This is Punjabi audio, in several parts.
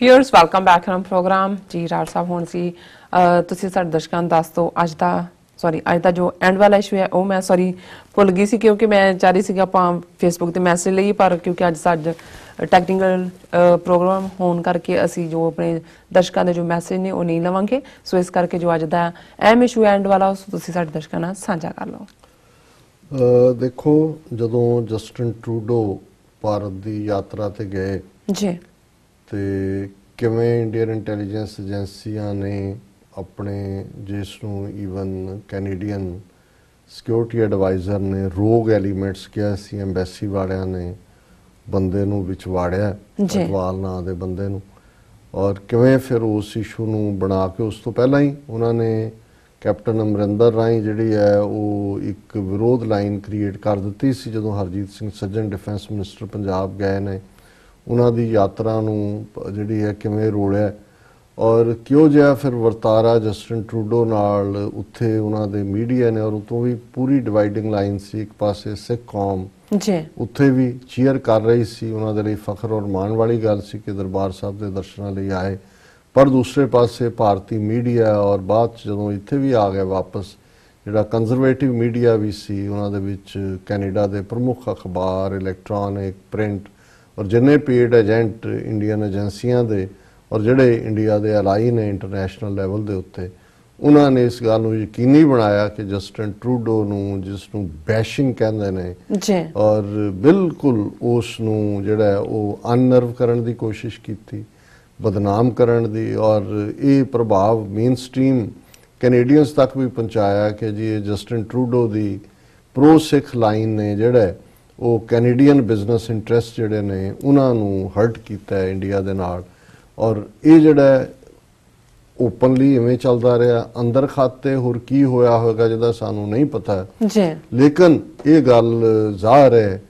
Viewers welcome back on programme ਜੀ ਰਾਜ ਸਾਹਿਬ ਹੁਣ ਸੀ ਤੁਸੀਂ ਸਾਡੇ ਦਰਸ਼ਕਾਂ ਨੂੰ ਦੱਸ ਦਿਓ ਅੱਜ ਦਾ ਸੌਰੀ ਅੱਜ ਦਾ ਜੋ ਐਂਡ ਵਾਲਾ ਇਸ਼ੂ ਹੈ ਉਹ ਮੈਂ ਸੌਰੀ ਭੁੱਲ ਗਈ ਸੀ ਕਿਉਂਕਿ ਮੈਂ ਚਾਹ ਰਹੀ ਸੀ ਕਿ ਆਪਾਂ ਫੇਸਬੁੱਕ ਤੇ ਮੈਸੇਜ ਲਈ ਪਰ ਕਿਉਂਕਿ ਅੱਜ ਸਾਡਾ ਟੈਕਨੀਕਲ ਪ੍ਰੋਗਰਾਮ ਹੋਣ ਕਰਕੇ ਅਸੀਂ ਜੋ ਆਪਣੇ ਦਰਸ਼ਕਾਂ ਦੇ ਜੋ ਮੈਸੇਜ ਨੇ ਉਹ ਨਹੀਂ ਲਵਾਂਗੇ। ਸੋ ਇਸ ਕਰਕੇ ਜੋ ਅੱਜ ਦਾ ਐਮ ਇਸ਼ੂ ਐਂਡ ਵਾਲਾ ਉਸ ਤੁਸੀਂ ਸਾਡੇ ਦਰਸ਼ਕਾਂ ਨਾਲ ਸਾਂਝਾ ਕਰ ਲਓ। ਦੇਖੋ ਜਦੋਂ ਜਸਟਿਨ ਟਰੂਡੋ ਭਾਰਤ ਦੀ ਯਾਤਰਾ ਤੇ ਗਏ ਜੀ। ਤੇ ਕਿਵੇਂ ਇੰਡੀਅਨ ਇੰਟੈਲੀਜੈਂਸ ਏਜੰਸੀਆਂ ਨੇ ਆਪਣੇ ਜਿਸ ਨੂੰ ਈਵਨ ਕੈਨੇਡੀਅਨ ਸਿਕਿਉਰਿਟੀ ਐਡਵਾਈਜ਼ਰ ਨੇ ਰੋਗ ਐਲੀਮੈਂਟਸ ਕਿਹਾ ਸੀ ਐਮਬੈਸੀ ਵਾਲਿਆਂ ਨੇ ਬੰਦੇ ਨੂੰ ਵਿੱਚ ਵਾੜਿਆ ਜੀ। ਅਟਵਾਲ ਨਾਂ ਦੇ ਬੰਦੇ ਨੂੰ ਔਰ ਕਿਵੇਂ ਫਿਰ ਉਸ ਇਸ਼ੂ ਨੂੰ ਬਣਾ ਕੇ ਉਸ ਤੋਂ ਪਹਿਲਾਂ ਹੀ ਉਹਨਾਂ ਨੇ ਕੈਪਟਨ ਅਮਰਿੰਦਰ ਰਾਈ ਜਿਹੜੀ ਹੈ ਉਹ ਇੱਕ ਵਿਰੋਧ ਲਾਈਨ ਕ੍ਰੀਏਟ ਕਰ ਦਿੱਤੀ ਸੀ ਜਦੋਂ ਹਰਜੀਤ ਸਿੰਘ ਸੱਜਣ ਡਿਫੈਂਸ ਮਿਨਿਸਟਰ ਪੰਜਾਬ ਗਏ ਨੇ ਉਹਨਾਂ ਦੀ ਯਾਤਰਾ ਨੂੰ ਜਿਹੜੀ ਹੈ ਕਿਵੇਂ ਰੋਲਿਆ ਔਰ ਕਿਉਂ ਜਿਹਾ ਫਿਰ ਵਰਤਾਰਾ ਜਸਟਿਨ ਟਰੂਡੋ ਨਾਲ ਉੱਥੇ ਉਹਨਾਂ ਦੇ ਮੀਡੀਆ ਨੇ ਔਰ ਉਤੋਂ ਵੀ ਪੂਰੀ ਡਿਵਾਈਡਿੰਗ ਲਾਈਨ ਸੀ ਇੱਕ ਪਾਸੇ ਸਿੱਖ ਕੌਮ ਜੀ। ਉੱਥੇ ਵੀ ਚੀਅਰ ਕਰ ਰਹੀ ਸੀ ਉਹਨਾਂ ਦੇ ਲਈ ਫਖਰ ਔਰ ਮਾਣ ਵਾਲੀ ਗੱਲ ਸੀ ਕਿ ਦਰਬਾਰ ਸਾਹਿਬ ਦੇ ਦਰਸ਼ਨਾਂ ਲਈ ਆਏ। ਪਰ ਦੂਸਰੇ ਪਾਸੇ ਭਾਰਤੀ ਮੀਡੀਆ ਔਰ ਬਾਅਦ ਜਦੋਂ ਇੱਥੇ ਵੀ ਆ ਗਏ ਵਾਪਸ ਜਿਹੜਾ ਕੰਜ਼ਰਵੇਟਿਵ ਮੀਡੀਆ ਵੀ ਸੀ ਉਹਨਾਂ ਦੇ ਵਿੱਚ ਕੈਨੇਡਾ ਦੇ ਪ੍ਰਮੁੱਖ ਅਖਬਾਰ ਇਲੈਕਟ੍ਰੋਨਿਕ ਪ੍ਰਿੰਟ ਔਰ ਜਿੰਨੇ ਪੇਡ ਏਜੰਟ ਇੰਡੀਅਨ ਏਜੰਸੀਆਂ ਦੇ ਔਰ ਜਿਹੜੇ ਇੰਡੀਆ ਦੇ ਅਲਾਈ ਨੇ ਇੰਟਰਨੈਸ਼ਨਲ ਲੈਵਲ ਦੇ ਉੱਤੇ ਉਹਨਾਂ ਨੇ ਇਸ ਗੱਲ ਨੂੰ ਯਕੀਨੀ ਬਣਾਇਆ ਕਿ ਜਸਟਿਨ ਟਰੂਡੋ ਨੂੰ ਜਿਸ ਨੂੰ ਬੈਸ਼ਿੰਗ ਕਹਿੰਦੇ ਨੇ ਜੀ। ਔਰ ਬਿਲਕੁਲ ਉਸ ਨੂੰ ਜਿਹੜਾ ਉਹ ਅਨਨਰਵ ਕਰਨ ਦੀ ਕੋਸ਼ਿਸ਼ ਕੀਤੀ ਬਦਨਾਮ ਕਰਨ ਦੀ ਔਰ ਇਹ ਪ੍ਰਭਾਵ ਮੇਨ ਸਟ੍ਰੀਮ ਕੈਨੇਡੀਅਨਸ ਤੱਕ ਵੀ ਪਹੁੰਚਾਇਆ ਕਿ ਜੀ ਇਹ ਜਸਟਿਨ ਟਰੂਡੋ ਦੀ ਪ੍ਰੋ ਸਿੱਖ ਲਾਈਨ ਨੇ ਜਿਹੜਾ ਉਹ ਕੈਨੇਡੀਅਨ ਬਿਜ਼ਨਸ ਇੰਟਰਸਟ ਜਿਹੜੇ ਨੇ ਉਹਨਾਂ ਨੂੰ ਹਰਟ ਕੀਤਾ ਹੈ ਇੰਡੀਆ ਦੇ ਨਾਲ। ਔਰ ਇਹ ਜਿਹੜਾ ਓਪਨਲੀ ਇਵੇਂ ਚੱਲਦਾ ਰਿਹਾ। ਅੰਦਰ ਖਾਤੇ ਹੋਰ ਕੀ ਹੋਇਆ ਹੋਵੇਗਾ ਜਿਹਦਾ ਸਾਨੂੰ ਨਹੀਂ ਪਤਾ। ਜੀ। ਲੇਕਿਨ ਇਹ ਗੱਲ ਜ਼ਾਹਰ ਹੈ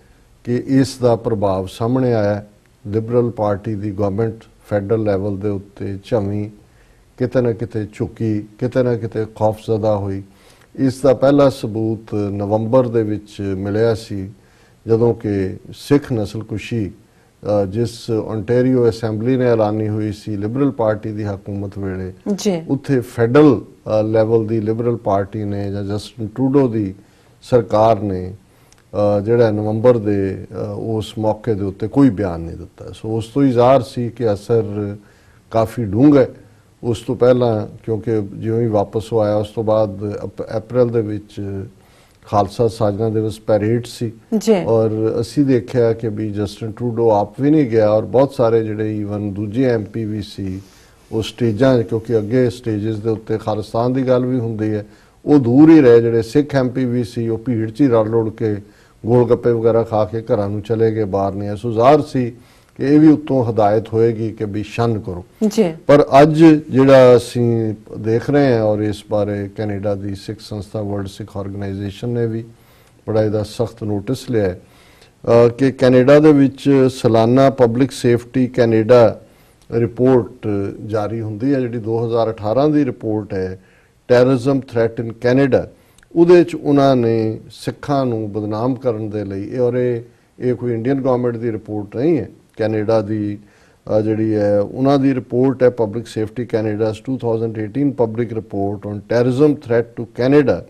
ਕਿ ਇਸ ਦਾ ਪ੍ਰਭਾਵ ਸਾਹਮਣੇ ਆਇਆ ਲਿਬਰਲ ਪਾਰਟੀ ਦੀ ਗਵਰਨਮੈਂਟ ਫੈਡਰਲ ਲੈਵਲ ਦੇ ਉੱਤੇ ਝਵੀਂ ਕਿਤੇ ਨਾ ਕਿਤੇ ਝੁਕੀ ਕਿਤੇ ਨਾ ਕਿਤੇ ਖੌਫਜ਼ਦਾ ਹੋਈ। ਇਸ ਦਾ ਪਹਿਲਾ ਸਬੂਤ ਨਵੰਬਰ ਦੇ ਵਿੱਚ ਮਿਲਿਆ ਸੀ। ਜਦੋਂ ਕਿ ਸਿੱਖ ਨਸਲਕੁਸ਼ੀ ਜਿਸ ontario ਅਸੈਂਬਲੀ ਨੇ ਐਲਾਨੀ ਹੋਈ ਸੀ ਲਿਬਰਲ ਪਾਰਟੀ ਦੀ ਹਕੂਮਤ ਵੇਲੇ ਜੀ। ਉੱਥੇ ਫੈਡਰਲ ਲੈਵਲ ਦੀ ਲਿਬਰਲ ਪਾਰਟੀ ਨੇ ਜਾਂ ਜਸਟਿਨ ਟਰੂਡੋ ਦੀ ਸਰਕਾਰ ਨੇ ਜਿਹੜਾ ਨਵੰਬਰ ਦੇ ਉਸ ਮੌਕੇ ਦੇ ਉੱਤੇ ਕੋਈ ਬਿਆਨ ਨਹੀਂ ਦਿੱਤਾ। ਸੋ ਉਸ ਤੋਂ ਹੀ ਜ਼ਾਹਰ ਸੀ ਕਿ ਅਸਰ ਕਾਫੀ ਡੂੰਘਾ ਹੈ। ਉਸ ਤੋਂ ਪਹਿਲਾਂ ਕਿਉਂਕਿ ਜਿਵੇਂ ਹੀ ਵਾਪਸ ਉਹ ਆਇਆ ਉਸ ਤੋਂ ਬਾਅਦ ਅਪ- ਅਪ੍ਰੈਲ ਦੇ ਵਿੱਚ ਖਾਲਸਾ ਸਾਜਨਾ ਦਿਵਸ ਪੈਰੇਡ ਸੀ। ਜੀ। ਔਰ ਅਸੀਂ ਦੇਖਿਆ ਕਿ ਵੀ ਜਸਟਿਨ ਟਰੂਡੋ ਆਪ ਵੀ ਨਹੀਂ ਗਿਆ ਔਰ ਬਹੁਤ ਸਾਰੇ ਜਿਹੜੇ ਈਵਨ ਦੂਜੇ ਐਮਪੀ ਵੀ ਸੀ ਉਹ ਸਟੇਜਾਂ ਕਿਉਂਕਿ ਅੱਗੇ ਸਟੇजेस ਦੇ ਉੱਤੇ ਖਾਲਿਸਤਾਨ ਦੀ ਗੱਲ ਵੀ ਹੁੰਦੀ ਹੈ ਉਹ ਦੂਰ ਹੀ ਰਹੇ ਜਿਹੜੇ ਸਿੱਖ ਐਮਪੀ ਵੀ ਸੀ ਉਹ ਭੀੜ 'ਚ ਹੀ ਰਲ ਰੁਲ ਕੇ ਗੋਲ ਗੱਪੇ ਵਗੈਰਾ ਖਾ ਕੇ ਘਰਾਂ ਨੂੰ ਚਲੇ ਗਏ ਬਾਹਰ ਨਹੀਂ ਆਏ। ਸੋ ਜ਼ਾਹਰ ਸੀ ਕਿ ਇਹ ਵੀ ਉੱਤੋਂ ਹਦਾਇਤ ਹੋਏਗੀ ਕਿ ਵੀ ਸ਼ਨ ਕਰੋ। ਜੀ। ਪਰ ਅੱਜ ਜਿਹੜਾ ਅਸੀਂ ਦੇਖ ਰਹੇ ਹਾਂ ਔਰ ਇਸ ਬਾਰੇ ਕੈਨੇਡਾ ਦੀ ਸਿੱਖ ਸੰਸਥਾ ਵਰਲਡ ਸਿੱਖ ਆਰਗੇਨਾਈਜੇਸ਼ਨ ਨੇ ਵੀ ਬੜਾ ਇਹਦਾ ਸਖਤ ਨੋਟਿਸ ਲਿਆ ਹੈ ਕਿ ਕੈਨੇਡਾ ਦੇ ਵਿੱਚ ਸਾਲਾਨਾ ਪਬਲਿਕ ਸੇਫਟੀ ਕੈਨੇਡਾ ਰਿਪੋਰਟ ਜਾਰੀ ਹੁੰਦੀ ਹੈ ਜਿਹੜੀ 2018 ਦੀ ਰਿਪੋਰਟ ਹੈ ਟੈਰਰਿਜ਼ਮ ਥ੍ਰੈਟ ਇਨ ਕੈਨੇਡਾ ਉਹਦੇ ਚ ਉਹਨਾਂ ਨੇ ਸਿੱਖਾਂ ਨੂੰ ਬਦਨਾਮ ਕਰਨ ਦੇ ਲਈ ਇਹ ਔਰ ਇਹ ਇਹ ਕੋਈ ਇੰਡੀਅਨ ਗਵਰਨਮੈਂਟ ਦੀ ਰਿਪੋਰਟ ਨਹੀਂ ਹੈ। ਕੈਨੇਡਾ ਦੀ ਜਿਹੜੀ ਹੈ ਉਹਨਾਂ ਦੀ ਰਿਪੋਰਟ ਹੈ public safety Canada's 2018 public report on terrorism threat to Canada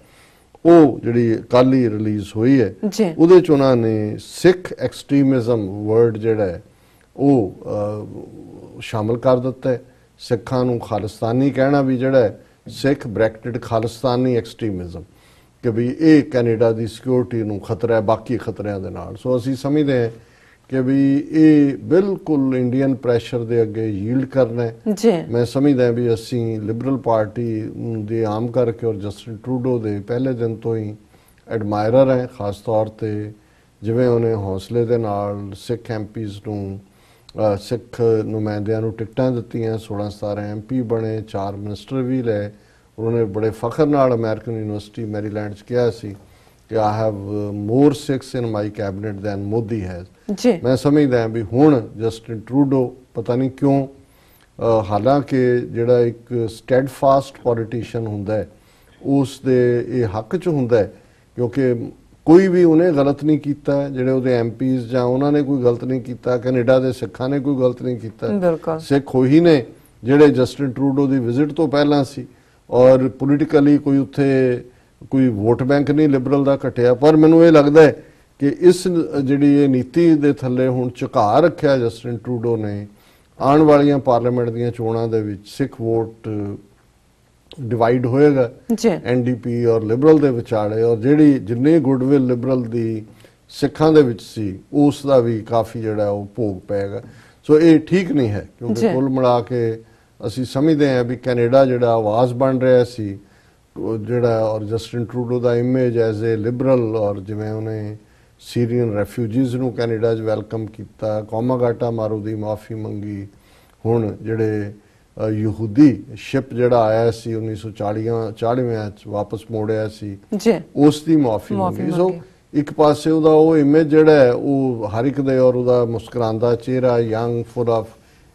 ਉਹ ਜਿਹੜੀ ਕੱਲ ਹੀ ਰਿਲੀਜ਼ ਹੋਈ ਹੈ। ਉਹਦੇ ਚ ਉਹਨਾਂ ਨੇ ਸਿੱਖ ਐਕਸਟ੍ਰੀਮਿਜ਼ਮ ਵਰਡ ਜਿਹੜਾ ਹੈ ਉਹ ਸ਼ਾਮਲ ਕਰ ਦਿੱਤਾ ਹੈ। ਸਿੱਖਾਂ ਨੂੰ ਖਾਲਿਸਤਾਨੀ ਕਹਿਣਾ ਵੀ ਜਿਹੜਾ ਹੈ ਸਿੱਖ ਬ੍ਰੈਕਟਡ ਖਾਲਿਸਤਾਨੀ ਐਕਸਟ੍ਰੀਮਿਜ਼ਮ ਕਿ ਵੀ ਇਹ ਕੈਨੇਡਾ ਦੀ ਸਿਕਿਉਰਿਟੀ ਨੂੰ ਖਤਰਾ ਹੈ ਬਾਕੀ ਖਤਰਿਆਂ ਦੇ ਨਾਲ। ਸੋ ਅਸੀਂ ਸਮਝਦੇ ਹਾਂ ਕਿ ਵੀ ਇਹ ਬਿਲਕੁਲ ਇੰਡੀਅਨ ਪ੍ਰੈਸ਼ਰ ਦੇ ਅੱਗੇ ਯੀਲਡ ਕਰਨਾ ਹੈ। ਜੀ। ਮੈਂ ਸਮਝਦਾ ਵੀ ਅਸੀਂ ਲਿਬਰਲ ਪਾਰਟੀ ਦੇ ਆਮ ਕਰਕੇ ਔਰ ਜਸਟਿਨ ਟਰੂਡੋ ਦੇ ਪਹਿਲੇ ਦਿਨ ਤੋਂ ਹੀ ਐਡਮਾਇਰਰ ਹੈ ਖਾਸ ਤੌਰ ਤੇ ਜਿਵੇਂ ਉਹਨੇ ਹੌਸਲੇ ਦੇ ਨਾਲ ਸਿੱਖ ਐਮਪੀਜ਼ ਨੂੰ ਸਿੱਖ ਨੁਮਾਇੰਦਿਆਂ ਨੂੰ ਟਿਕਟਾਂ ਦਿੱਤੀਆਂ 16 17 ਐਮਪੀ ਬਣੇ ਚਾਰ ਮਿਨਿਸਟਰ ਵੀ ਲਏ। ਉਹਨੇ ਬੜੇ ਫਖਰ ਨਾਲ ਅਮਰੀਕਨ ਯੂਨੀਵਰਸਿਟੀ ਮੈਰੀਲੈਂਡ 'ਚ ਕਿਹਾ ਸੀ। ਕਿ I have more Sikhs in my cabinet than Modi has ਜੀ। ਮੈਂ ਸਮਝਦਾ ਹਾਂ ਵੀ ਹੁਣ ਜਸਟਿਨ ਟਰੂਡੋ ਪਤਾ ਨਹੀਂ ਕਿਉਂ ਅ, ਹਾਲਾਂਕਿ ਜਿਹੜਾ ਇੱਕ ਸਟੈਡਫਾਸਟ ਪੋਲੀਟੀਸ਼ੀਅਨ ਹੁੰਦਾ ਹੈ ਉਸ ਦੇ ਇਹ ਹੱਕ 'ਚ ਹੁੰਦਾ ਹੈ ਕਿਉਂਕਿ ਕੋਈ ਵੀ ਉਹਨੇ ਗਲਤ ਨਹੀਂ ਕੀਤਾ ਜਿਹੜੇ ਉਹਦੇ ਐਮਪੀਜ਼ ਜਾਂ ਉਹਨਾਂ ਨੇ ਕੋਈ ਗਲਤ ਨਹੀਂ ਕੀਤਾ ਕੈਨੇਡਾ ਦੇ ਸਿੱਖਾਂ ਨੇ ਕੋਈ ਗਲਤ ਨਹੀਂ ਕੀਤਾ। ਬਿਲਕੁਲ। ਸਿੱਖ ਉਹੀ ਨੇ ਜਿਹੜੇ ਜਸਟਿਨ ਟਰੂਡੋ ਦੀ ਵਿਜ਼ਿਟ ਤੋਂ ਪਹਿਲਾਂ ਸੀ ਔਰ ਪੋਲੀਟੀਕਲੀ ਕੋਈ ਉੱਥੇ ਕੋਈ ਵੋਟ ਬੈਂਕ ਨਹੀਂ ਲਿਬਰਲ ਦਾ ਘਟਿਆ ਪਰ ਮੈਨੂੰ ਇਹ ਲੱਗਦਾ ਹੈ ਕਿ ਇਸ ਜਿਹੜੀ ਇਹ ਨੀਤੀ ਦੇ ਥੱਲੇ ਹੁਣ ਝੁਕਾ ਰੱਖਿਆ ਜਸਟਿਨ ਟਰੂਡੋ ਨੇ ਆਉਣ ਵਾਲੀਆਂ ਪਾਰਲੀਮੈਂਟ ਦੀਆਂ ਚੋਣਾਂ ਦੇ ਵਿੱਚ ਸਿੱਖ ਵੋਟ ਡਿਵਾਈਡ ਹੋਏਗਾ ਐਨਡੀਪੀ ਔਰ ਲਿਬਰਲ ਦੇ ਵਿਚਾਲੇ ਔਰ ਜਿਹੜੀ ਜਿੰਨੀ ਗੁੱਡਵਿਲ ਲਿਬਰਲ ਦੀ ਸਿੱਖਾਂ ਦੇ ਵਿੱਚ ਸੀ ਉਸ ਦਾ ਵੀ ਕਾਫੀ ਜਿਹੜਾ ਉਹ ਭੋਗ ਪਏਗਾ ਸੋ ਇਹ ਠੀਕ ਨਹੀਂ ਹੈ ਕਿਉਂਕਿ। ਕੁੱਲ ਮਿਲਾ ਕੇ ਅਸੀਂ ਸਮਝਦੇ ਹਾਂ ਵੀ ਕੈਨੇਡਾ ਜਿਹੜਾ ਆਵਾਜ਼ ਬਣ ਰਿਹਾ ਸੀ ਜਿਹੜਾ ਔਰ ਜਸਟਿਨ ਟਰੂਡੋ ਦਾ ਇਮੇਜ ਐਜ਼ ਅ ਲਿਬਰਲ ਔਰ ਜਿਵੇਂ ਉਹਨੇ ਸੀਰੀਅਨ ਰੈਫਿਊਜੀਜ਼ ਨੂੰ ਕੈਨੇਡਾ 'ਚ ਵੈਲਕਮ ਕੀਤਾ ਕੌਮਾਗਾਟਾ ਮਾਰੂ ਦੀ ਮਾਫੀ ਮੰਗੀ। ਹੁਣ ਜਿਹੜੇ ਯਹੂਦੀ ਸ਼ਿਪ ਜਿਹੜਾ ਆਇਆ ਸੀ 1940ਾਂ 40ਵਿਆਂ 'ਚ ਵਾਪਸ ਮੋੜਿਆ ਸੀ ਜੀ। ਉਸ ਦੀ ਮਾਫੀ ਮੰਗੀ। ਸੋ ਇੱਕ ਪਾਸੇ ਉਹਦਾ ਉਹ ਇਮੇਜ ਜਿਹੜਾ ਹੈ ਉਹ ਹਰ ਇੱਕ ਦੇ ਔਰ ਉਹਦਾ ਮੁਸਕਰਾਂਦਾ ਚਿਹਰਾ young full of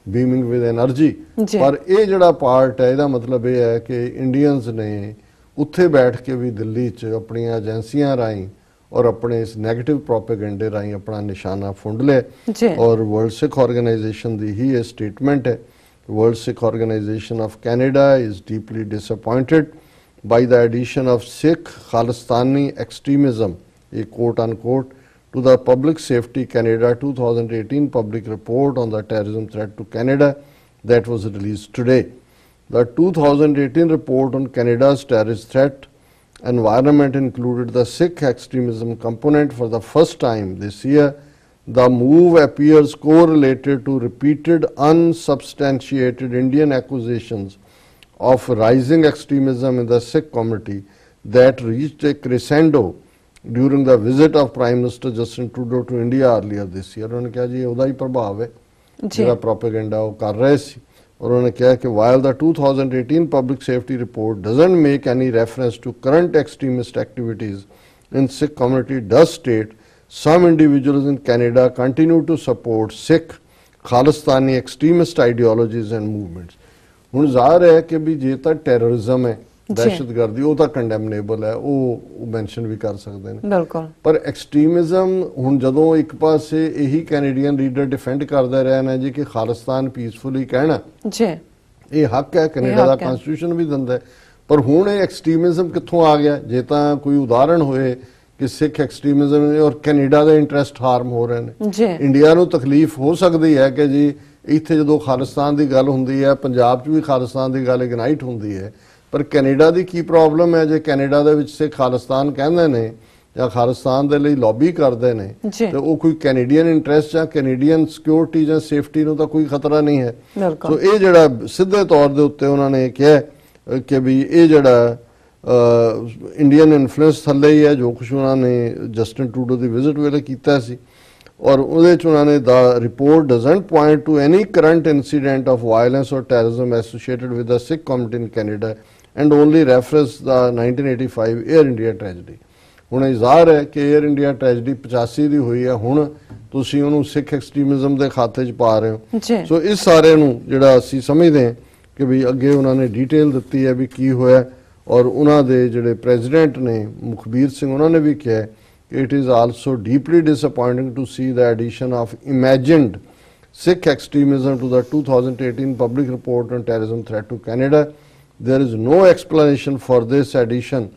beaming with energy ਪਰ ਇਹ ਜਿਹੜਾ ਪਾਰਟ ਹੈ ਇਹਦਾ ਮਤਲਬ ਇਹ ਹੈ ਕਿ ਇੰਡੀਅਨਸ ਨੇ ਉੱਥੇ ਬੈਠ ਕੇ ਵੀ ਦਿੱਲੀ 'ਚ ਆਪਣੀਆਂ ਏਜੰਸੀਆਂ ਰਾਹੀਂ ਔਰ ਆਪਣੇ ਇਸ 네ਗੇਟਿਵ ਪ੍ਰੋਪੇਗੈਂਡੇ ਰਾਹੀਂ ਆਪਣਾ ਨਿਸ਼ਾਨਾ ਫੁੰਡ ਜੀ ਔਰ ਵਰਲਡ ਸਿੱਖ ਆਰਗੇਨਾਈਜੇਸ਼ਨ ਦੀ ਹੀ ਇਹ ਸਟੇਟਮੈਂਟ ਹੈ world Sikh organisation of Canada is deeply disappointed by the addition of Sikh Khalistani extremism, a quote unquote, to the Public Safety Canada 2018 public report on the terrorism threat to Canada that was released today. The 2018 report on Canada's terrorist threat environment included the Sikh extremism component for the first time this year. The move appears correlated to repeated unsubstantiated Indian accusations of rising extremism in the Sikh community that reached a crescendo during the visit of Prime Minister Justin Trudeau to India earlier this year. ਉਹਨਾਂ ਨੇ ਕਿਹਾ ਜੀ ਇਹ ਉਹਦਾ ਹੀ ਪ੍ਰਭਾਵ ਹੈ ਜੀ ਜਿਹੜਾ ਪ੍ਰੋਪੇਗੈਂਡਾ ਉਹ ਕਰ ਰਹੇ ਸੀ ਔਰ ਉਹਨਾਂ ਨੇ ਕਿਹਾ ਕਿ while the 2018 public safety report doesn't make any reference to current extremist activities in Sikh community does state some individuals in Canada continue to support Sikh Khalistani extremist ideologies and movements ਹੁਣ ਜ਼ਾਹਰ ਹੈ ਕਿ ਵੀ ਜੇ ਤਾਂ ਟੈਰਰਿਜ਼ਮ ਹੈ ਜੀ। ਦਹਿਸ਼ਤਗਰਦੀ ਉਹ ਤਾਂ ਕੰਡੈਮਨੇਬਲ ਹੈ ਉਹ ਮੈਂਸ਼ਨ ਵੀ ਕਰ ਸਕਦੇ ਨੇ। ਬਿਲਕੁਲ। ਪਰ ਐਕਸਟ੍ਰੀਮਿਜ਼ਮ ਹੁਣ ਜਦੋਂ ਇੱਕ ਪਾਸੇ ਇਹੀ ਕੈਨੇਡੀਅਨ ਲੀਡਰ ਡਿਫੈਂਡ ਕਰਦਾ ਰਿਹਾ ਨਾ ਜੀ ਕਿ ਖਾਲਿਸਤਾਨ ਪੀਸਫੁਲੀ ਕਹਿਣਾ ਜੀ। ਇਹ ਹੱਕ ਹੈ ਕੈਨੇਡਾ ਦਾ। ਕਨਸਟੀਟਿਊਸ਼ਨ ਵੀ ਦਿੰਦਾ ਪਰ ਹੁਣ ਇਹ ਐਕਸਟ੍ਰੀਮਿਜ਼ਮ ਕਿੱਥੋਂ ਆ ਗਿਆ? ਜੇ ਤਾਂ ਕੋਈ ਉਦਾਹਰਣ ਹੋਏ ਕਿ ਸਿੱਖ ਐਕਸਟ੍ਰੀਮਿਜ਼ਮ ਨੇ ਔਰ ਕੈਨੇਡਾ ਦੇ ਇੰਟਰਸਟ ਹਾਰਮ ਹੋ ਰਹੇ ਨੇ। ਜੀ। ਇੰਡੀਆ ਨੂੰ ਤਕਲੀਫ ਹੋ ਸਕਦੀ ਹੈ ਕਿ ਜੀ ਇੱਥੇ ਜਦੋਂ ਖਾਲਿਸਤਾਨ ਦੀ ਗੱਲ ਹੁੰਦੀ ਹੈ ਪੰਜਾਬ 'ਚ ਵੀ ਖਾਲਿਸਤਾਨ ਦੀ ਗੱਲ ਇਗਨਾਈਟ ਹੁੰਦੀ ਹੈ ਪਰ ਕੈਨੇਡਾ ਦੀ ਕੀ ਪ੍ਰੋਬਲਮ ਹੈ? ਜੇ ਕੈਨੇਡਾ ਦੇ ਵਿੱਚ ਸੇ ਖਾਲਿਸਤਾਨ ਕਹਿੰਦੇ ਨੇ ਜਾਂ ਖਾਲਿਸਤਾਨ ਦੇ ਲਈ ਲੌਬੀ ਕਰਦੇ ਨੇ। ਤੇ ਉਹ ਕੋਈ ਕੈਨੇਡੀਅਨ ਇੰਟਰਸਟ ਜਾਂ ਕੈਨੇਡੀਅਨ ਸਿਕਿਉਰਿਟੀ ਜਾਂ ਸੇਫਟੀ ਨੂੰ ਤਾਂ ਕੋਈ ਖਤਰਾ ਨਹੀਂ ਹੈ। ਸੋ ਇਹ ਜਿਹੜਾ ਸਿੱਧੇ ਤੌਰ ਦੇ ਉੱਤੇ ਉਹਨਾਂ ਨੇ ਕਿਹਾ ਕਿ ਵੀ ਇਹ ਜਿਹੜਾ ਇੰਡੀਅਨ ਇਨਫਲੂਐਂਸ ਥੱਲੇ ਹੀ ਹੈ ਜੋ ਕੁਝ ਉਹਨਾਂ ਨੇ ਜਸਟਿਨ ਟਰੂਡੋ ਦੀ ਵਿਜ਼ਿਟ ਵੇਲੇ ਕੀਤਾ ਸੀ। ਔਰ ਉਹਦੇ ਚ ਉਹਨਾਂ ਨੇ ਦਾ report doesn't point to any current incident of violence or terrorism associated with the Sikh community in Canada and only reference the 1985 air India tragedy. ਹੁਣ ਇਹ ਜ਼ਾਹਰ ਹੈ ਕਿ 에ਅਰ ਇੰਡੀਆ ਟ੍ਰੈਜਡੀ 85 ਦੀ ਹੋਈ ਹੈ। ਹੁਣ ਤੁਸੀਂ ਉਹਨੂੰ ਸਿੱਖ ਐਕਸਟ੍ਰੀਮਿਜ਼ਮ ਦੇ ਖਾਤੇ 'ਚ ਪਾ ਰਹੇ ਹੋ। ਸੋ ਇਸ ਸਾਰੇ ਨੂੰ ਜਿਹੜਾ ਅਸੀਂ ਸਮਝਦੇ ਹਾਂ ਕਿ ਵੀ ਅੱਗੇ ਉਹਨਾਂ ਨੇ ਡਿਟੇਲ ਦਿੱਤੀ ਹੈ ਵੀ ਕੀ ਹੋਇਆ ਔਰ ਉਹਨਾਂ ਦੇ ਜਿਹੜੇ ਪ੍ਰੈਜ਼ੀਡੈਂਟ ਨੇ ਮੁਖਬੀਰ ਸਿੰਘ ਉਹਨਾਂ ਨੇ ਵੀ ਕਿਹਾ it is also deeply disappointing to see the addition of imagined Sikh extremism to the 2018 public report on terrorism threat to Canada. There is no explanation for this addition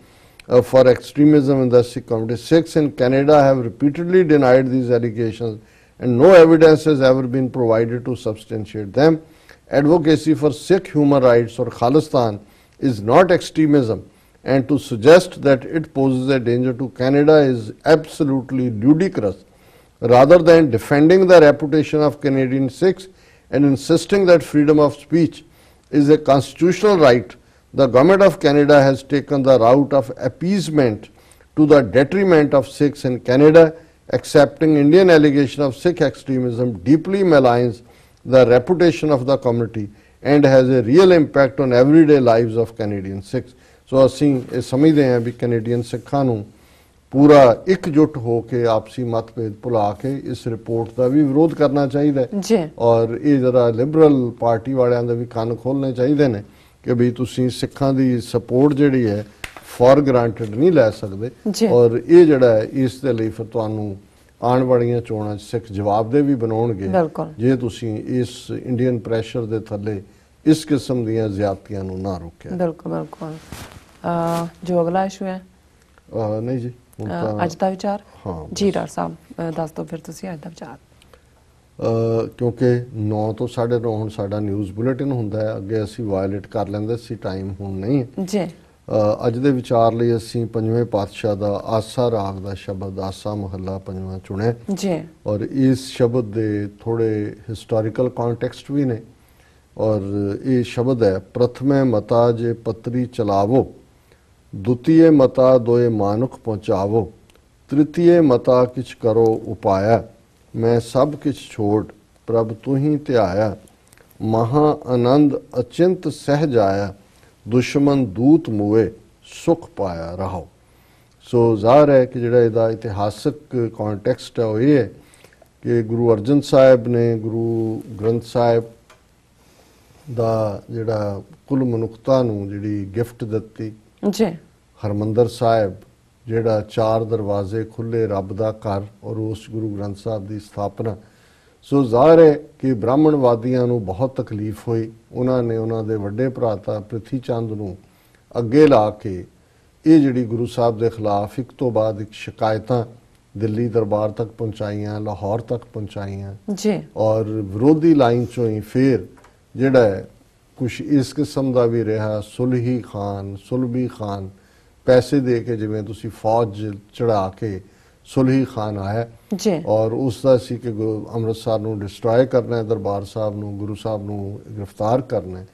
uh, for extremism in the Sikh community. Sikhs in Canada have repeatedly denied these allegations and no evidence has ever been provided to substantiate them. Advocacy for Sikh human rights or Khalistan is not extremism and to suggest that it poses a danger to Canada is absolutely ludicrous rather than defending the reputation of Canadian Sikhs and insisting that freedom of speech is a constitutional right, the government of Canada has taken the route of appeasement to the detriment of Sikhs in Canada. Accepting Indian allegation of Sikh extremism deeply maligns the reputation of the community and has a real impact on everyday lives of Canadian Sikhs. ਸੋ ਅਸੀਂ ਇਹ ਸਮਝਦੇ ਹਾਂ ਵੀ ਕੈਨੇਡੀਅਨ ਸਿੱਖਾਂ ਨੂੰ ਪੂਰਾ ਇਕਜੁੱਟ ਹੋ ਕੇ ਆਪਸੀ ਮਤਭੇਦ ਭੁਲਾ ਕੇ ਇਸ ਰਿਪੋਰਟ ਦਾ ਵੀ ਵਿਰੋਧ ਕਰਨਾ ਚਾਹੀਦਾ ਹੈ। ਜੀ। ਔਰ ਇਹ ਜਰਾ ਲਿਬਰਲ ਪਾਰਟੀ ਵਾਲਿਆਂ ਦੇ ਵੀ ਕੰਨ ਖੋਲਣੇ ਚਾਹੀਦੇ ਨੇ ਕਿ ਵੀ ਤੁਸੀਂ ਸਿੱਖਾਂ ਦੀ ਸਪੋਰਟ ਜਿਹੜੀ ਹੈ ਫॉर ਗ੍ਰਾਂਟਡ ਨਹੀਂ ਲੈ ਸਕਦੇ। ਔਰ ਇਹ ਜਿਹੜਾ ਇਸ ਦੇ ਲਈ ਫਿਰ ਤੁਹਾਨੂੰ ਆਉਣ ਵਾਲੀਆਂ ਚੋਣਾਂ 'ਚ ਸਿੱਖ ਜਵਾਬ ਦੇ ਵੀ ਬਣਾਉਣਗੇ। ਜੇ ਤੁਸੀਂ ਇਸ ਇੰਡੀਅਨ ਪ੍ਰੈਸ਼ਰ ਦੇ ਥੱਲੇ ਇਸ ਕਿਸਮ ਦੀਆਂ ਜ਼ਿਆਦਤੀਆਂ ਨੂੰ ਨਾ ਰੋਕਿਆ। ਬਿਲਕੁਲ ਬਿਲਕੁਲ। ਜੋ ਅਗਲਾ ਇਸ਼ੂ ਹੈ। ਨਹੀਂ ਜੀ। ਅੱਜ ਦਾ ਵਿਚਾਰ ਹਾਂ, ਜੀ ਡਾਕਟਰ ਸਾਹਿਬ ਦੱਸ ਦਿਓ ਫਿਰ ਤੁਸੀਂ ਅੱਜ ਦਾ ਵਿਚਾਰ ਕਿਉਂਕਿ 9 ਤੋਂ 9:30 ਹੁਣ ਸਾਡਾ ਨਿਊਜ਼ ਬੁਲੇਟਿਨ ਹੁੰਦਾ ਹੈ ਅੱਗੇ ਅਸੀਂ ਵਾਇਲੇਟ ਕਰ ਲੈਂਦੇ ਸੀ ਟਾਈਮ ਹੁਣ ਨਹੀਂ ਜੀ ਅੱਜ ਦੇ ਵਿਚਾਰ ਲਈ ਅਸੀਂ ਪੰਜਵੇਂ ਪਾਤਸ਼ਾਹ ਦਾ ਆਸਾ ਰਾਗ ਦਾ ਸ਼ਬਦ ਆਸਾ ਮਹੱਲਾ ਪੰਜਵਾਂ ਚੁਣਿਆ ਜੀ ਔਰ ਇਸ ਸ਼ਬਦ ਦੇ ਥੋੜੇ ਹਿਸਟੋਰੀਕਲ ਕੰਟੈਕਸਟ ਵੀ ਨੇ ਔਰ ਇਹ ਸ਼ਬਦ ਹੈ ਪ੍ਰਥਮੇ ਮਤਾ ਜੇ ਪਤਰੀ ਚਲਾਵੋ ਦੁਤੀਏ ਮਤਾ ਦੋਏ ਮਾਨੁਖ ਪਹੁੰਚਾਵੋ, ਤ੍ਰਿਤੀਏ ਮਤਾ ਕਿਛ ਕਰੋ ਉਪਾਇਆ, ਮੈਂ ਸਭ ਕਿਛ ਛੋੜ, ਪ੍ਰਭ ਤੂੰ ਹੀ ਧਿਆਇਆ। ਮਹਾ ਆਨੰਦ ਅਚਿੰਤ ਸਹਿਜ ਆਇਆ ਦੁਸ਼ਮਨ ਦੂਤ ਮੂਏ ਸੁਖ ਪਾਇਆ ਰਹਾਓ। ਸੋ ਜ਼ਾਹਰ ਹੈ ਕਿ ਜਿਹੜਾ ਇਹਦਾ ਇਤਿਹਾਸਕ ਕੰਟੈਕਸਟ ਹੈ ਉਹ ਇਹ ਹੈ ਕਿ ਗੁਰੂ ਅਰਜਨ ਸਾਹਿਬ ਨੇ, ਗੁਰੂ ਗ੍ਰੰਥ ਸਾਹਿਬ ਦਾ ਜਿਹੜਾ ਕੁੱਲ ਮਨੁੱਖਤਾ ਨੂੰ ਜਿਹੜੀ ਗਿਫਟ ਦਿੱਤੀ, ਜੀ। ਹਰਮੰਦਰ ਸਾਹਿਬ ਜਿਹੜਾ ਚਾਰ ਦਰਵਾਜ਼ੇ ਖੁੱਲੇ ਰੱਬ ਦਾ ਘਰ ਔਰ ਉਸ ਗੁਰੂ ਗ੍ਰੰਥ ਸਾਹਿਬ ਦੀ ਸਥਾਪਨਾ। ਸੋ ਜ਼ਾਹਰ ਹੈ ਕਿ ਬ੍ਰਾਹਮਣਵਾਦੀਆਂ ਨੂੰ ਬਹੁਤ ਤਕਲੀਫ ਹੋਈ। ਉਹਨਾਂ ਨੇ ਉਹਨਾਂ ਦੇ ਵੱਡੇ ਭਰਾਤਾ ਪ੍ਰਿਥੀ ਚੰਦ ਨੂੰ ਅੱਗੇ ਲਾ ਕੇ ਇਹ ਜਿਹੜੀ ਗੁਰੂ ਸਾਹਿਬ ਦੇ ਖਿਲਾਫ ਇੱਕ ਤੋਂ ਬਾਅਦ ਇੱਕ ਸ਼ਿਕਾਇਤਾਂ ਦਿੱਲੀ ਦਰਬਾਰ ਤੱਕ ਪਹੁੰਚਾਈਆਂ ਲਾਹੌਰ ਤੱਕ ਪਹੁੰਚਾਈਆਂ। ਜੀ। ਔਰ ਵਿਰੋਧੀ ਲਾਈਨ ਚੋਂ ਹੀ ਫੇਰ ਜਿਹੜਾ ਕੁਝ ਇਸ ਕਿਸਮ ਦਾ ਵੀ ਰਿਹਾ ਸੁਲਹੀ ਖਾਨ ਸੁਲਬੀ ਖਾਨ ਪੈਸੇ ਦੇ ਕੇ ਜਿਵੇਂ ਤੁਸੀਂ ਫੌਜ ਚੜਾ ਕੇ ਸੁਲਹੀ ਖਾਨ ਆਇਆ ਜੀ। ਔਰ ਉਸ ਦਾ ਸੀ ਕਿ ਅੰਮ੍ਰਿਤਸਰ ਨੂੰ ਡਿਸਟਰੋਏ ਕਰਨਾ ਹੈ ਦਰਬਾਰ ਸਾਹਿਬ ਨੂੰ ਗੁਰੂ ਸਾਹਿਬ ਨੂੰ ਗ੍ਰਿਫਤਾਰ ਕਰਨਾ ਹੈ।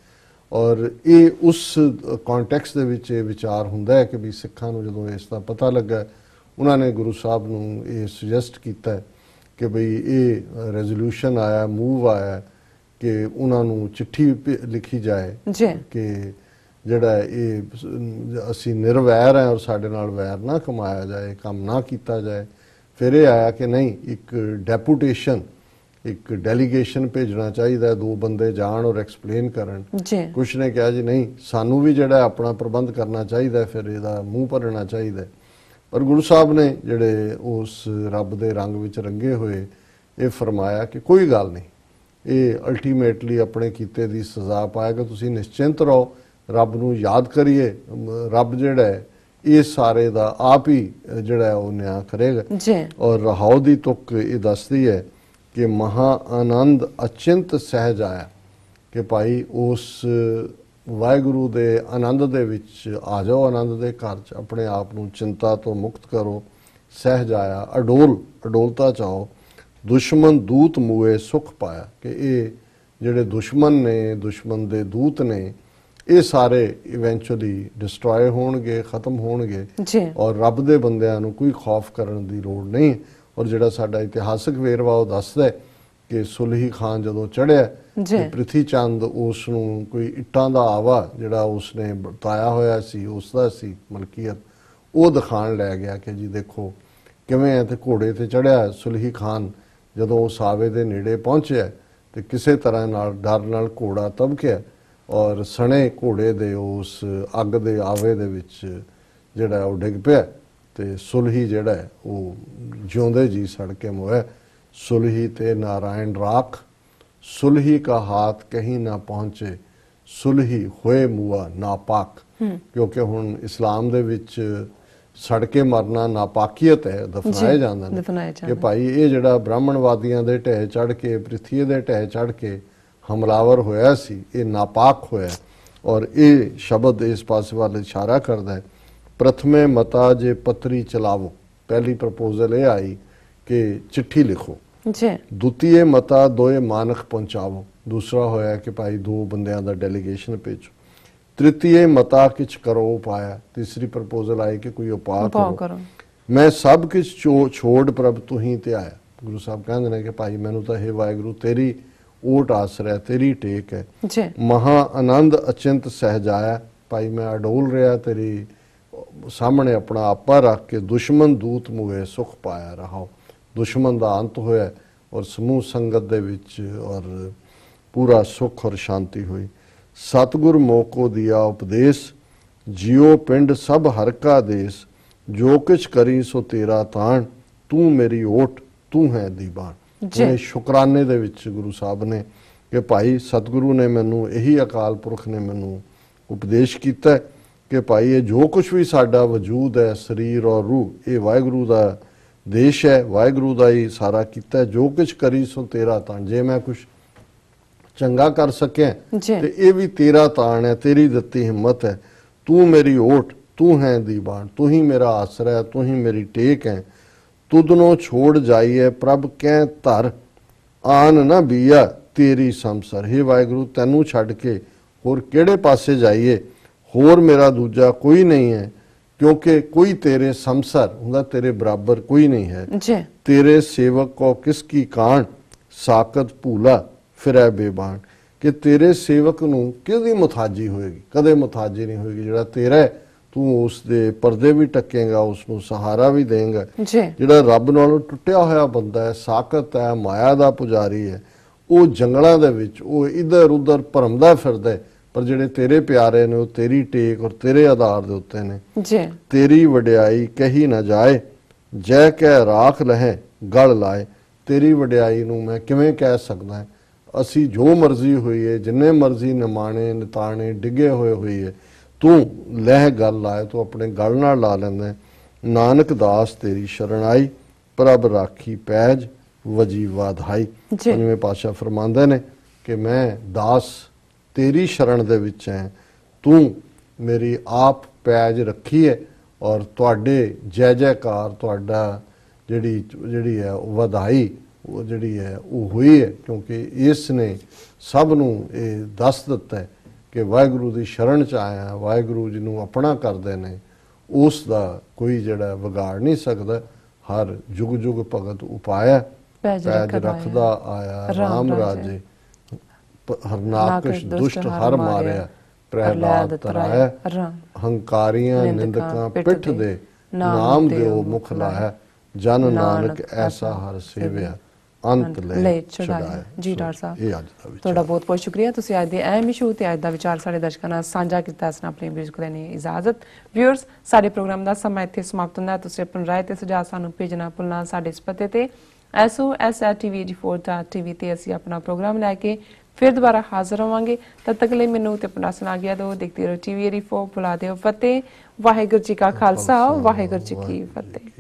ਔਰ ਇਹ ਉਸ ਕੰਟੈਕਸਟ ਦੇ ਵਿੱਚ ਇਹ ਵਿਚਾਰ ਹੁੰਦਾ ਹੈ ਕਿ ਵੀ ਸਿੱਖਾਂ ਨੂੰ ਜਦੋਂ ਇਸ ਦਾ ਪਤਾ ਲੱਗਾ ਉਹਨਾਂ ਨੇ ਗੁਰੂ ਸਾਹਿਬ ਨੂੰ ਇਹ ਸੁਜੈਸਟ ਕੀਤਾ ਕਿ ਭਈ ਇਹ ਰੈਜ਼ੋਲੂਸ਼ਨ ਆਇਆ ਮੂਵ ਆਇਆ ਕਿ ਉਹਨਾਂ ਨੂੰ ਚਿੱਠੀ ਲਿਖੀ ਜਾਏ ਜੀ। ਕਿ ਜਿਹੜਾ ਇਹ ਅਸੀਂ ਨਿਰਵੈਰ ਹੈ ਔਰ ਸਾਡੇ ਨਾਲ ਵੈਰ ਨਾ ਕਮਾਇਆ ਜਾਏ ਕੰਮ ਨਾ ਕੀਤਾ ਜਾਏ। ਫਿਰ ਇਹ ਆਇਆ ਕਿ ਨਹੀਂ ਇੱਕ ਡੈਪੂਟੇਸ਼ਨ ਇੱਕ ਡੈਲੀਗੇਸ਼ਨ ਭੇਜਣਾ ਚਾਹੀਦਾ ਦੋ ਬੰਦੇ ਜਾਣ ਔਰ ਐਕਸਪਲੇਨ ਕਰਨ। ਕੁਛ ਨੇ ਕਿਹਾ ਜੀ ਨਹੀਂ ਸਾਨੂੰ ਵੀ ਜਿਹੜਾ ਆਪਣਾ ਪ੍ਰਬੰਧ ਕਰਨਾ ਚਾਹੀਦਾ ਫਿਰ ਇਹਦਾ ਮੂੰਹ ਭਰਨਾ ਚਾਹੀਦਾ। ਪਰ ਗੁਰੂ ਸਾਹਿਬ ਨੇ ਜਿਹੜੇ ਉਸ ਰੱਬ ਦੇ ਰੰਗ ਵਿੱਚ ਰੰਗੇ ਹੋਏ ਇਹ ਫਰਮਾਇਆ ਕਿ ਕੋਈ ਗੱਲ ਨਹੀਂ ਇਹ ਅਲਟੀਮੇਟਲੀ ਆਪਣੇ ਕੀਤੇ ਦੀ ਸਜ਼ਾ ਪਾਏਗਾ ਤੁਸੀਂ ਨਿਸ਼ਚਿੰਤ ਰਹੋ। ਰੱਬ ਨੂੰ ਯਾਦ ਕਰੀਏ ਰੱਬ ਜਿਹੜਾ ਹੈ ਇਹ ਸਾਰੇ ਦਾ ਆਪ ਹੀ ਜਿਹੜਾ ਉਹ ਨਿਆਂ ਕਰੇਗਾ। ਜੀ। ਔਰ ਰਹਾਉ ਦੀ ਤੁਕ ਇਹ ਦੱਸਦੀ ਹੈ ਕਿ ਮਹਾ ਆਨੰਦ ਅਚਿੰਤ ਸਹਿਜ ਆਇਆ ਕਿ ਭਾਈ ਉਸ ਵਾਹਿਗੁਰੂ ਦੇ ਆਨੰਦ ਦੇ ਵਿੱਚ ਆ ਜਾਓ ਆਨੰਦ ਦੇ ਘਰ ਚ ਆਪਣੇ ਆਪ ਨੂੰ ਚਿੰਤਾ ਤੋਂ ਮੁਕਤ ਕਰੋ ਸਹਿਜ ਆਇਆ ਅਡੋਲ ਅਡੋਲਤਾ ਚਾਓ ਦੁਸ਼ਮਨ ਦੂਤ ਮੂਏ ਸੁਖ ਪਾਇਆ ਕਿ ਇਹ ਜਿਹੜੇ ਦੁਸ਼ਮਨ ਨੇ ਦੁਸ਼ਮਨ ਦੇ ਦੂਤ ਨੇ ਇਹ ਸਾਰੇ ਇਵੈਂਚੁਅਲੀ ਡਿਸਟਰੋਏ ਹੋਣਗੇ ਖਤਮ ਹੋਣਗੇ ਜੀ ਔਰ ਰੱਬ ਦੇ ਬੰਦਿਆਂ ਨੂੰ ਕੋਈ ਖੌਫ ਕਰਨ ਦੀ ਲੋੜ ਨਹੀਂ ਔਰ ਜਿਹੜਾ ਸਾਡਾ ਇਤਿਹਾਸਕ ਵੇਰਵਾ ਉਹ ਦੱਸਦਾ ਹੈ ਕਿ ਸੁਲਹੀ ਖਾਨ ਜਦੋਂ ਚੜਿਆ ਜੀ। ਤੇ ਪ੍ਰਿਥੀ ਚੰਦ ਉਸ ਨੂੰ ਕੋਈ ਇੱਟਾਂ ਦਾ ਆਵਾ ਜਿਹੜਾ ਉਸ ਨੇ ਬਤਾਇਆ ਹੋਇਆ ਸੀ ਉਸ ਦਾ ਸੀ ਮਲਕੀਅਤ ਉਹ ਦਿਖਾਣ ਲੈ ਗਿਆ ਕਿ ਜੀ ਦੇਖੋ ਕਿਵੇਂ ਹੈ ਤੇ ਘੋੜੇ ਤੇ ਚੜਿਆ ਸੁਲਹੀ ਖਾਨ ਜਦੋਂ ਉਸ ਆਵੇ ਦੇ ਨੇੜੇ ਪਹੁੰਚਿਆ ਤੇ ਕਿਸੇ ਤਰ੍ਹਾਂ ਨਾਲ ਡਰ ਨਾਲ ਘੋੜਾ ਤਬਕਿਆ ਔਰ ਸਣੇ ਘੋੜੇ ਦੇ ਉਸ ਅੱਗ ਦੇ ਆਵੇ ਦੇ ਵਿੱਚ ਜਿਹੜਾ ਉਹ ਡਿੱਗ ਪਿਆ ਤੇ ਸੁਲਹੀ ਜਿਹੜਾ ਉਹ ਜਿਉਂਦੇ ਜੀ ਸੜ ਕੇ ਮੋਇਆ ਸੁਲਹੀ ਤੇ ਨਾਰਾਇਣ ਰਾਖ ਸੁਲਹੀ ਕਾ ਹਾਥ ਕਹੀਂ ਨਾ ਪਹੁੰਚੇ ਸੁਲਹੀ ਹੋਏ ਮੂਆ ਨਾਪਾਕ। ਕਿਉਂਕਿ ਹੁਣ ਇਸਲਾਮ ਦੇ ਵਿੱਚ ਸੜ ਕੇ ਮਰਨਾ ਨਾਪਾਕੀਅਤ ਹੈ ਦਫਨਾਏ ਜਾਂਦਾ ਨੇ। ਕਿ। ਭਾਈ ਇਹ ਜਿਹੜਾ ਬ੍ਰਾਹਮਣਵਾਦੀਆਂ ਦੇ ਢਹਿ ਚੜ ਕੇ ਪ੍ਰਿਥੀ ਦੇ ਢਹਿ ਚੜ ਕੇ ਹਮਲਾਵਰ ਹੋਇਆ ਸੀ ਇਹ ਨਾਪਾਕ ਹੋਇਆ ਔਰ ਇਹ ਸ਼ਬਦ ਇਸ ਪਾਸੇ ਵੱਲ ਇਸ਼ਾਰਾ ਕਰਦਾ ਹੈ ਪ੍ਰਥਮੇ ਮਤਾ ਜੇ ਪਤਰੀ ਚਲਾਵੋ। ਪਹਿਲੀ ਪ੍ਰਪੋਜ਼ਲ ਇਹ ਆਈ ਕਿ ਚਿੱਠੀ ਲਿਖੋ। ਜੀ। ਦੁਤੀਏ ਮਤਾ ਦੋਏ ਮਾਨਕ ਪਹੁੰਚਾਵੋ। ਦੂਸਰਾ ਹੋਇਆ ਕਿ ਭਾਈ ਦੋ ਬੰਦਿਆਂ ਦਾ ਡੈਲੀਗੇਸ਼ਨ ਭੇਜੋ। ਤ੍ਰਿਤੀਏ ਮਤਾ ਕਿਛ ਕਰੋ ਪਾਇਆ ਤੀਸਰੀ ਪ੍ਰਪੋਜ਼ਲ ਆਈ ਕਿ ਕੋਈ ਉਪਾਅ ਕਰੋ। ਮੈਂ ਸਭ ਕੁਝ ਛੋੜ ਪ੍ਰਭ ਤੂੰ ਹੀ ਤੇ ਆਇਆ। ਗੁਰੂ ਸਾਹਿਬ ਕਹਿੰਦੇ ਨੇ ਕਿ ਭਾਈ ਮੈਨੂੰ ਤਾਂ ਇਹ ਵਾਹਿਗੁਰੂ ਤੇਰੀ ਓਟ ਆਸਰਾ ਤੇਰੀ ਟੇਕ ਹੈ। ਜੀ। ਮਹਾ ਆਨੰਦ ਅਚਿੰਤ ਸਹਿਜਾਇਆ। ਭਾਈ ਮੈਂ ਅਡੋਲ ਰਿਹਾ ਤੇਰੀ ਸਾਹਮਣੇ ਆਪਣਾ ਆਪਾ ਰੱਖ ਕੇ ਦੁਸ਼ਮਨ ਦੂਤ ਮੁਏ ਸੁਖ ਪਾਇਆ ਰਹਾ ਦੁਸ਼ਮਨ ਦਾ ਅੰਤ ਹੋਇਆ ਔਰ ਸਮੂਹ ਸੰਗਤ ਦੇ ਵਿੱਚ ਔਰ ਪੂਰਾ ਸੁਖ ਔਰ ਸ਼ਾਂਤੀ ਹੋਈ। ਸਤਿਗੁਰ ਮੋਕੋ ਦਿਆ ਉਪਦੇਸ਼ ਜਿਉ ਪਿੰਡ ਸਭ ਹਰ ਕਾ ਦੇਸ। ਜੋ ਕਿਛ ਕਰੀ ਸੋ ਤੇਰਾ ਤਾਣ ਤੂੰ ਮੇਰੀ ਓਟ ਤੂੰ ਹੈ ਦੀਵਾਨ। ਉਹਨੇ ਸ਼ੁਕਰਾਨੇ ਦੇ ਵਿੱਚ ਗੁਰੂ ਸਾਹਿਬ ਨੇ ਕਿ ਭਾਈ ਸਤਿਗੁਰੂ ਨੇ ਮੈਨੂੰ ਇਹੀ ਅਕਾਲ ਪੁਰਖ ਨੇ ਮੈਨੂੰ ਉਪਦੇਸ਼ ਕੀਤਾ ਕਿ ਭਾਈ ਇਹ ਜੋ ਕੁਝ ਵੀ ਸਾਡਾ ਵਜੂਦ ਹੈ ਸਰੀਰ ਔਰ ਰੂਹ ਇਹ ਵਾਹਿਗੁਰੂ ਦਾ ਦੇਸ਼ ਹੈ ਵਾਹਿਗੁਰੂ ਦਾ ਹੀ ਸਾਰਾ ਕੀਤਾ। ਜੋ ਕੁਝ ਕਰੀ ਸੋ ਤੇਰਾ ਤਾਂ ਜੇ ਮੈਂ ਕੁਝ ਚੰਗਾ ਕਰ ਸਕਿਆ। ਤੇ ਇਹ ਵੀ ਤੇਰਾ ਤਾਣ ਹੈ ਤੇਰੀ ਦਿੱਤੀ ਹਿੰਮਤ ਹੈ ਤੂੰ ਮੇਰੀ ਓਟ ਤੂੰ ਹੈ ਦੀਵਾਨ ਤੂੰ ਹੀ ਮੇਰਾ ਆਸਰਾ ਹੈ ਤੂੰ ਹੀ ਮੇਰੀ ਟੇਕ ਹੈ ਤੁਧਨੋਂ ਛੋੜ ਜਾਈਏ ਪ੍ਰਭ ਕਹਿ ਧਰ ਆਨ ਨਾ ਬੀਆ ਤੇਰੀ ਸੰਸਰ। हे ਵਾਹਿਗੁਰੂ ਤੈਨੂੰ ਛੱਡ ਕੇ ਹੋਰ ਕਿਹੜੇ ਪਾਸੇ ਜਾਈਏ? ਹੋਰ ਮੇਰਾ ਦੂਜਾ ਕੋਈ ਨਹੀਂ ਹੈ ਕਿਉਂਕਿ ਕੋਈ ਤੇਰੇ ਸੰਸਰ ਹੁੰਦਾ ਤੇਰੇ ਬਰਾਬਰ ਕੋਈ ਨਹੀਂ ਹੈ। ਜੀ। ਤੇਰੇ ਸੇਵਕ ਕੋ ਕਿਸ ਕੀ ਕਾਣ? ਸਾਕਤ ਭੂਲਾ ਫਿਰੈ ਬੇਬਾਨ ਕਿ ਤੇਰੇ ਸੇਵਕ ਨੂੰ ਕਿਹਦੀ ਮੁਤਾਜੀ ਹੋਏਗੀ? ਕਦੇ ਮੁਤਾਜੀ ਨਹੀਂ ਹੋਏਗੀ ਜਿਹੜਾ ਤੇਰਾ ਹੈ, ਤੂੰ ਉਸ ਦੇ ਪਰਦੇ ਵੀ ਟੱਕੇਗਾ ਉਸ ਨੂੰ ਸਹਾਰਾ ਵੀ ਦੇਂਗਾ। ਜਿਹੜਾ ਰੱਬ ਨਾਲੋਂ ਟੁੱਟਿਆ ਹੋਇਆ ਬੰਦਾ ਹੈ ਸਾਕਤ ਹੈ ਮਾਇਆ ਦਾ ਪੁਜਾਰੀ ਹੈ ਉਹ ਜੰਗਲਾਂ ਦੇ ਵਿੱਚ ਉਹ ਇਧਰ ਉਧਰ ਭਰਮਦਾ ਫਿਰਦਾ ਪਰ ਜਿਹੜੇ ਤੇਰੇ ਪਿਆਰੇ ਨੇ ਉਹ ਤੇਰੀ ਟੇਕ ਔਰ ਤੇਰੇ ਆਧਾਰ ਦੇ ਉੱਤੇ ਨੇ। ਜੀ। ਤੇਰੀ ਵਡਿਆਈ ਕਹੀ ਨਾ ਜਾਏ ਜੈ ਕਹਿ ਰਾਖ ਲਹੈ ਗਲ ਲਾਏ ਤੇਰੀ ਵਡਿਆਈ ਨੂੰ ਮੈਂ ਕਿਵੇਂ ਕਹਿ ਸਕਦਾ? ਅਸੀਂ ਜੋ ਮਰਜ਼ੀ ਹੋਈਏ ਜਿੰਨੇ ਮਰਜ਼ੀ ਨਿਮਾਣੇ ਨਿਤਾਣੇ ਡਿੱਗੇ ਹੋਏ ਹੋਈਏ ਤੂੰ ਲਹਿ ਗਲ ਲਾਏ ਤੂੰ ਆਪਣੇ ਗਲ ਨਾਲ ਲਾ ਲੈਂਦਾ। ਨਾਨਕ ਦਾਸ ਤੇਰੀ ਸ਼ਰਨ ਆਈ ਪ੍ਰਭ ਰਾਖੀ ਪੈਜ ਵਜੀ ਵਾਧਾਈ। ਪੰਜਵੇਂ ਪਾਤਸ਼ਾਹ ਫਰਮਾਉਂਦੇ ਨੇ ਕਿ ਮੈਂ ਦਾਸ ਤੇਰੀ ਸ਼ਰਨ ਦੇ ਵਿੱਚ ਹਾਂ ਤੂੰ ਮੇਰੀ ਆਪ ਪੈਜ ਰੱਖੀ ਹੈ ਔਰ ਤੁਹਾਡੇ ਜੈ ਜੈਕਾਰ ਤੁਹਾਡਾ ਜਿਹੜੀ ਜਿਹੜੀ ਹੈ ਉਹ ਵਧਾਈ ਉਹ ਜਿਹੜੀ ਹੈ ਉਹ ਹੋਈ ਹੈ ਕਿਉਂਕਿ ਇਸ ਨੇ ਸਭ ਨੂੰ ਇਹ ਦੱਸ ਦਿੱਤਾ ਹੈ ਕਿ ਵਾਹਿਗੁਰੂ ਦੀ ਸ਼ਰਨ ਚ ਆਇਆ ਵਾਹਿਗੁਰੂ ਜੀ ਨੂੰ ਆਪਣਾ ਕਰਦੇ ਨੇ ਉਸ ਦਾ ਕੋਈ ਜਿਹੜਾ ਵਿਗਾੜ ਨਹੀਂ ਸਕਦਾ ਹਰ ਜੁਗ ਜੁਗ ਭਗਤ ਉਪਾਇਆ ਪੈਜ ਰੱਖਦਾ ਆਇਆ ਰਾਮ ਰਾਮ ਰਾਜੇ। ਹਰਨਾਕਸ਼ ਨਾਕਸ਼ ਦੁਸ਼ਟ ਹਰ ਮਾਰਿਆ ਪ੍ਰਹਿਲਾਦ ਤਰਾਇਆ ਹੰਕਾਰੀਆਂ ਨਿੰਦਕਾਂ ਪਿੱਠ ਦੇ, ਨਾਮ ਦਿਓ ਮੁਖ ਲਾਇਆ। ਜਨ ਨਾਨਕ ਐਸਾ ਹਰ ਸੇਵਿਆ ਅੰਤ ਲੈ ਚੜਾਇਆ ਜੀ ਡਾਕਟਰ ਸਾਹਿਬ ਇਹ ਅੱਜ ਦਾ ਵਿਚਾਰ। ਤੁਹਾਡਾ ਬਹੁਤ ਬਹੁਤ ਸ਼ੁਕਰੀਆ। ਤੁਸੀਂ ਅੱਜ ਦੇ ਅਹਿਮ ਇਸ਼ੂ ਤੇ ਅੱਜ ਦਾ ਵਿਚਾਰ ਸਾਡੇ ਦਰਸ਼ਕਾਂ ਨਾਲ ਸਾਂਝਾ ਕੀਤਾ। ਇਸ ਨਾਲ ਆਪਣੀ ਬਿਊਜ਼ ਕਰਨੀ ਇਜਾਜ਼ਤ। ਵਿਊਅਰਸ ਸਾਡੇ ਪ੍ਰੋਗਰਾਮ ਦਾ ਸਮਾਂ ਇੱਥੇ ਸਮਾਪਤ ਹੁੰਦਾ ਤੁਸੀਂ ਆਪਣੀ ਰਾਏ ਤੇ ਸੁਝਾਅ ਸਾਨੂੰ ਭੇਜਣਾ ਭੁੱਲਣਾ ਸਾਡੇ ਇਸ ਪਤੇ ਤੇ। Sos@tv84.tv ਤੇ ਅਸੀਂ ਆਪਣਾ ਪ੍ਰੋਗਰਾਮ ਲੈ ਕੇ ਫਿਰ ਦੁਬਾਰਾ ਹਾਜ਼ਰ ਹੋਵਾਂਗੇ। ਤਦ ਤੱਕ ਲਈ ਮੈਨੂੰ ਤੇ ਆਪਣਾ ਸੁਣਾ ਗਿਆ ਦੋ ਦੇਖਦੇ ਰਹੋ ਟੀਵੀ 84 ਬੁਲਾ ਦਿਓ ਫਤਿਹ। ਵਾਹਿਗੁਰੂ ਜੀ ਕਾ ਖਾਲਸਾ ਵਾਹਿਗੁਰੂ ਜੀ ਕੀ ਫਤਿਹ।